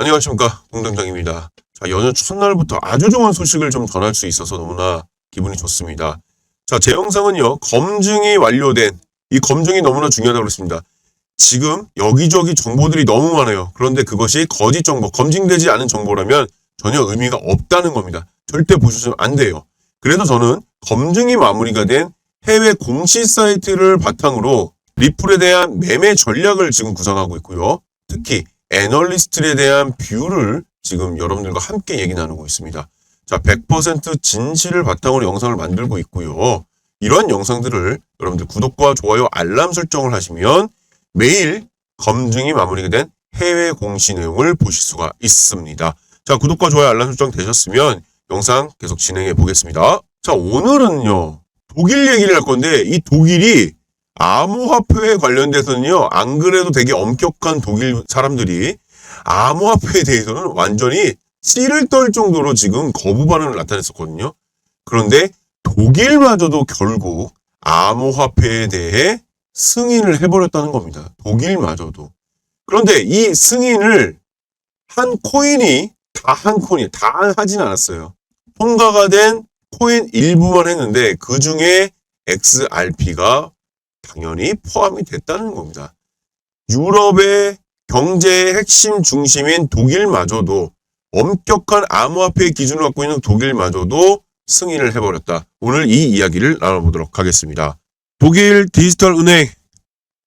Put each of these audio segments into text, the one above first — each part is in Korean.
안녕하십니까 공당장입니다. 자 연휴 첫날부터 아주 좋은 소식을 좀 전할 수 있어서 너무나 기분이 좋습니다. 자제 영상은요 검증이 완료된 이 검증이 너무나 중요하다고 그랬습니다. 지금 여기저기 정보들이 너무 많아요. 그런데 그것이 거짓 정보, 검증되지 않은 정보라면 전혀 의미가 없다는 겁니다. 절대 보셔서는 안 돼요. 그래서 저는 검증이 마무리가 된 해외 공시 사이트를 바탕으로 리플에 대한 매매 전략을 지금 구상하고 있고요. 특히 애널리스트에 대한 뷰를 지금 여러분들과 함께 얘기 나누고 있습니다. 자, 100% 진실을 바탕으로 영상을 만들고 있고요. 이런 영상들을 여러분들 구독과 좋아요, 알람 설정을 하시면 매일 검증이 마무리가 된 해외 공시 내용을 보실 수가 있습니다. 자, 구독과 좋아요, 알람 설정 되셨으면 영상 계속 진행해 보겠습니다. 자, 오늘은요, 독일 얘기를 할 건데, 이 독일이 암호화폐에 관련돼서는요, 안 그래도 되게 엄격한 독일 사람들이 암호화폐에 대해서는 완전히 씨를 떨 정도로 지금 거부 반응을 나타냈었거든요. 그런데 독일마저도 결국 암호화폐에 대해 승인을 해버렸다는 겁니다. 독일마저도. 그런데 이 승인을 한 코인이 다 한 코인이 다 하진 않았어요. 통과가 된 코인 일부만 했는데 그 중에 XRP가 당연히 포함이 됐다는 겁니다. 유럽의 경제의 핵심 중심인 독일마저도 엄격한 암호화폐 기준을 갖고 있는 독일마저도 승인을 해버렸다. 오늘 이 이야기를 나눠보도록 하겠습니다. 독일 디지털 은행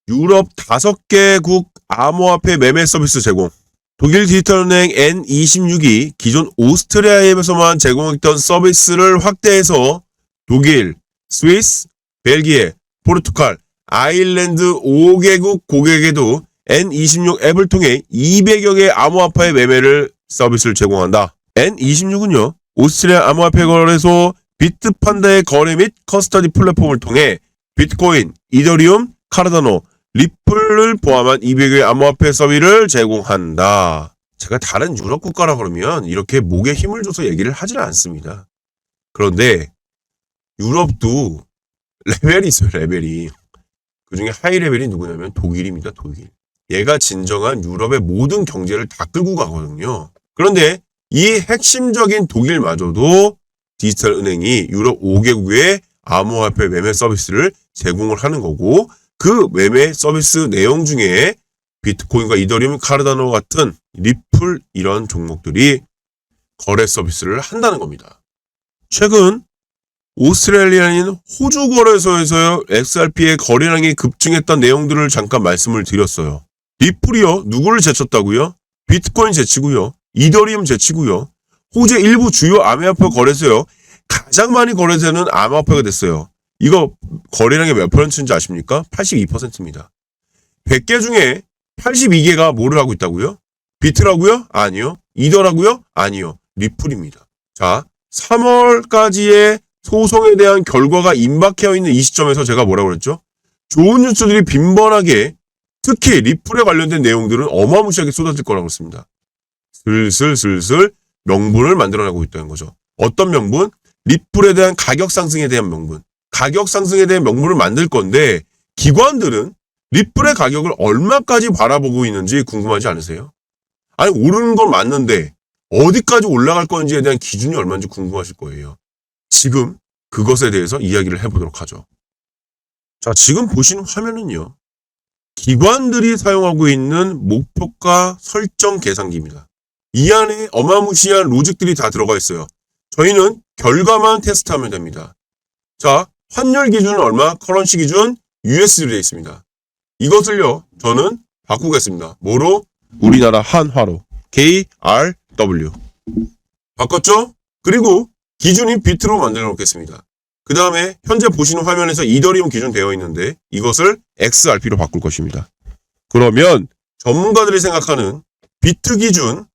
유럽 다섯 개국 암호화폐 매매 서비스 제공. 독일 디지털은행 N26이 기존 오스트리아에서만 제공했던 서비스를 확대해서 독일, 스위스, 벨기에, 포르투갈, 아일랜드 5개국 고객에도 N26 앱을 통해 200여 개의 암호화폐 매매를 서비스를 제공한다. N26은요, 오스트리아 암호화폐 거래소 비트판다의 거래 및 커스터디 플랫폼을 통해 비트코인, 이더리움, 카르다노, 리플을 포함한 200의 암호화폐 서비스를 제공한다. 제가 다른 유럽 국가라 그러면 이렇게 목에 힘을 줘서 얘기를 하지는 않습니다. 그런데 유럽도 레벨이 있어요, 레벨이. 그 중에 하이 레벨이 누구냐면 독일입니다, 독일. 얘가 진정한 유럽의 모든 경제를 다 끌고 가거든요. 그런데 이 핵심적인 독일마저도 디지털 은행이 유럽 5개국의 암호화폐 매매 서비스를 제공을 하는 거고 그 매매 서비스 내용 중에 비트코인과 이더리움, 카르다노 같은 리플 이런 종목들이 거래 서비스를 한다는 겁니다. 최근 오스트레일리아인 호주 거래소에서 XRP의 거래량이 급증했던 내용들을 잠깐 말씀을 드렸어요. 리플이요, 누구를 제쳤다고요? 비트코인 제치고요, 이더리움 제치고요, 호주의 일부 주요 암호화폐 거래소요, 가장 많이 거래되는 암호화폐가 됐어요. 이거 거래량의 몇 퍼센트인지 아십니까? 82%입니다. 100개 중에 82개가 뭐를 하고 있다고요? 비트라고요? 아니요. 이더라고요? 아니요. 리플입니다. 자, 3월까지의 소송에 대한 결과가 임박해 있는 이 시점에서 제가 뭐라고 그랬죠? 좋은 뉴스들이 빈번하게 특히 리플에 관련된 내용들은 어마무시하게 쏟아질 거라고 했습니다. 슬슬 슬슬 명분을 만들어내고 있다는 거죠. 어떤 명분? 리플에 대한 가격 상승에 대한 명분. 가격 상승에 대한 명분을 만들 건데 기관들은 리플의 가격을 얼마까지 바라보고 있는지 궁금하지 않으세요? 아니 오르는 건 맞는데 어디까지 올라갈 건지에 대한 기준이 얼마인지 궁금하실 거예요. 지금 그것에 대해서 이야기를 해보도록 하죠. 자, 지금 보시는 화면은요. 기관들이 사용하고 있는 목표가 설정 계산기입니다. 이 안에 어마무시한 로직들이 다 들어가 있어요. 저희는 결과만 테스트하면 됩니다. 자, 환율 기준은 얼마? 커런시 기준 USD로 되어 있습니다. 이것을요, 저는 바꾸겠습니다. 뭐로? 우리나라 한화로. KRW. 바꿨죠? 그리고 기준이 비트로 만들어 놓겠습니다. 그 다음에 현재 보시는 화면에서 이더리움 기준 되어 있는데 이것을 XRP로 바꿀 것입니다. 그러면 전문가들이 생각하는 비트 기준,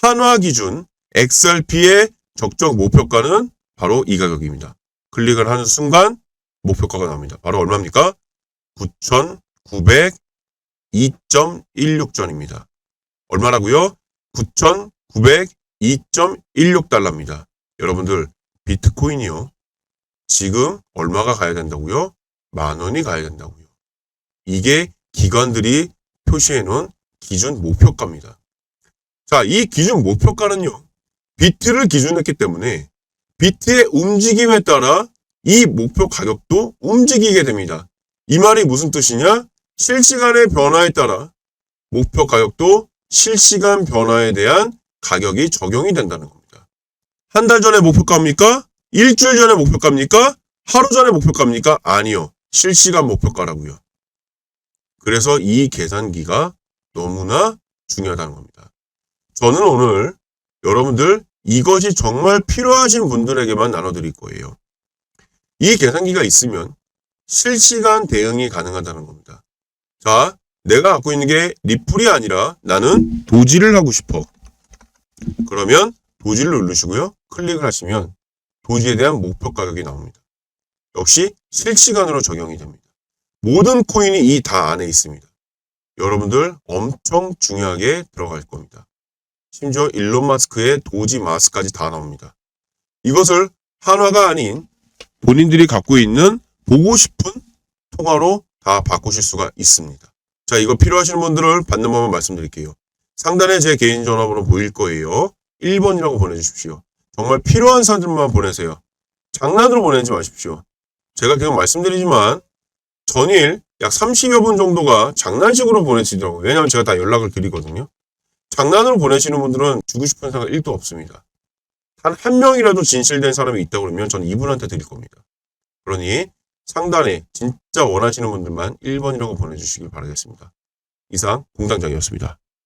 한화 기준, XRP의 적정 목표가는 바로 이 가격입니다. 클릭을 하는 순간 목표가가 나옵니다. 바로 얼마입니까? 9,902.16전입니다. 얼마라고요? 9,902.16달러입니다. 여러분들 비트코인이요. 지금 얼마가 가야 된다고요? 만 원이 가야 된다고요. 이게 기관들이 표시해 놓은 기준 목표가입니다. 자, 이 기준 목표가는요. 비트를 기준으로 했기 때문에 비트의 움직임에 따라 이 목표 가격도 움직이게 됩니다. 이 말이 무슨 뜻이냐? 실시간의 변화에 따라 목표 가격도 실시간 변화에 대한 가격이 적용이 된다는 겁니다. 한 달 전에 목표가입니까? 일주일 전에 목표가입니까? 하루 전에 목표가입니까? 아니요. 실시간 목표가라고요. 그래서 이 계산기가 너무나 중요하다는 겁니다. 저는 오늘 여러분들 이것이 정말 필요하신 분들에게만 나눠드릴 거예요. 이 계산기가 있으면 실시간 대응이 가능하다는 겁니다. 자, 내가 갖고 있는 게 리플이 아니라 나는 도지를 하고 싶어. 그러면 도지를 누르시고요. 클릭을 하시면 도지에 대한 목표 가격이 나옵니다. 역시 실시간으로 적용이 됩니다. 모든 코인이 이 다 안에 있습니다. 여러분들 엄청 중요하게 들어갈 겁니다. 심지어 일론 마스크의 도지 마스까지 다 나옵니다. 이것을 한화가 아닌 본인들이 갖고 있는 보고 싶은 통화로 다 바꾸실 수가 있습니다. 자, 이거 필요하신 분들을 받는 법만 말씀드릴게요. 상단에 제 개인 전화번호 보일 거예요. 1번이라고 보내주십시오. 정말 필요한 사람들만 보내세요. 장난으로 보내지 마십시오. 제가 계속 말씀드리지만 전일 약 30여 분 정도가 장난식으로 보내시더라고요. 왜냐하면 제가 다 연락을 드리거든요. 장난으로 보내시는 분들은 주고 싶은 생각 1도 없습니다. 단 한 명이라도 진실된 사람이 있다고 그러면 저는 이분한테 드릴 겁니다. 그러니 상단에 진짜 원하시는 분들만 1번이라고 보내주시길 바라겠습니다. 이상 공당장이었습니다.